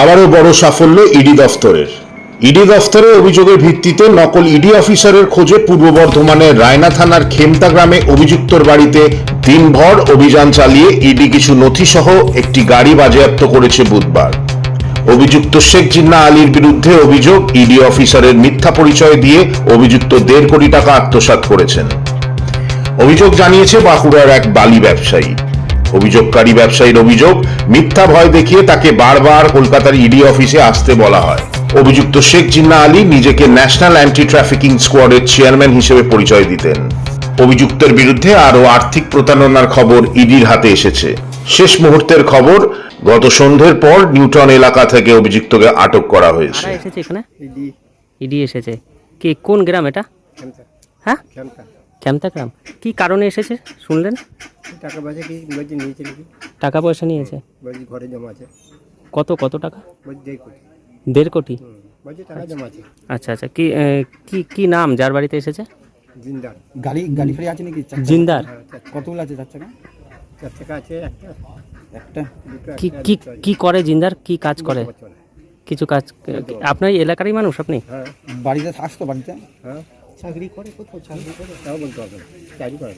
আবারও বড় সাফল্য ইডি দফতরের। ইডি দফতরে অভিযোগের ভিত্তিতে নকল ইডি অফিসারের খোঁজে পূর্ব বর্ধমানের রায়না থানার খেমতা গ্রামে অভিযুক্তর বাড়িতে দিনভর অভিযান চালিয়ে ইডি কিছু নথিসহ একটি গাড়ি বাজেয়াপ্ত করেছে বুধবার। অভিযুক্ত শেখ জিন্না আলীর বিরুদ্ধে অভিযোগ ইডি অফিসারের মিথ্যা পরিচয় দিয়ে অভিযুক্ত দেড় কোটি টাকা আত্মসাৎ করেছেন। অভিযোগ জানিয়েছে বাঁকুড়ার এক বালি ব্যবসায়ী। অভিযোগকারী ব্যবসায়ীর অভিযোগ মিথ্যা ভয় দেখিয়ে তাকে বারবার কলকাতার ইডি অফিসে আসতে বলা হয়। অভিযুক্ত শেখ জিন্না আলী নিজেকে ন্যাশনাল অ্যান্টি ট্রাফিকিং স্কোয়াডের চেয়ারম্যান হিসেবে পরিচয় দিতেন। অভিযুক্তের বিরুদ্ধে আরও আর্থিক প্রতারণার খবর ইডির হাতে এসেছে। শেষ মুহূর্তের খবর গত সন্ধ্যের পর নিউটন এলাকা থেকে অভিযুক্তকে আটক করা হয়েছে। এসেছে এখানে? ইডি। ইডি এসেছে। কি কোন গ্রাম এটা? হ্যাঁ? খেমতা ক্যামতা গ্রাম কি কারণে এসেছে শুনলেন? টাকা পয়সা কি বলছি নিয়েছে নাকি? টাকা পয়সা নিয়েছে? বলছি ঘরে জমা আছে। কত কত টাকা? বলছি দেড় কোটি। দেড় কোটি? বলছি টাকা জমা আছে। আচ্ছা আচ্ছা কি কি কি নাম যার বাড়িতে এসেছে? জিন্দার। গাড়ি গাড়ি ফাড়ি আছে নাকি? জিন্দার? হ্যাঁ কতগুলো আছে চার চাকা? চার টাকা আছে একটা। একটা? কি কি কি করে জিন্দার? কি কাজ করে? কিছু কাজ আপনার এই এলাকারই মানুষ আপনি? হ্যাঁ। বাড়িতে থাকতো বাড়িতে? হ্যাঁ। চাকরি করে কোথাও চাকরি করে? তাও বলতে হবে না। চাকরি করে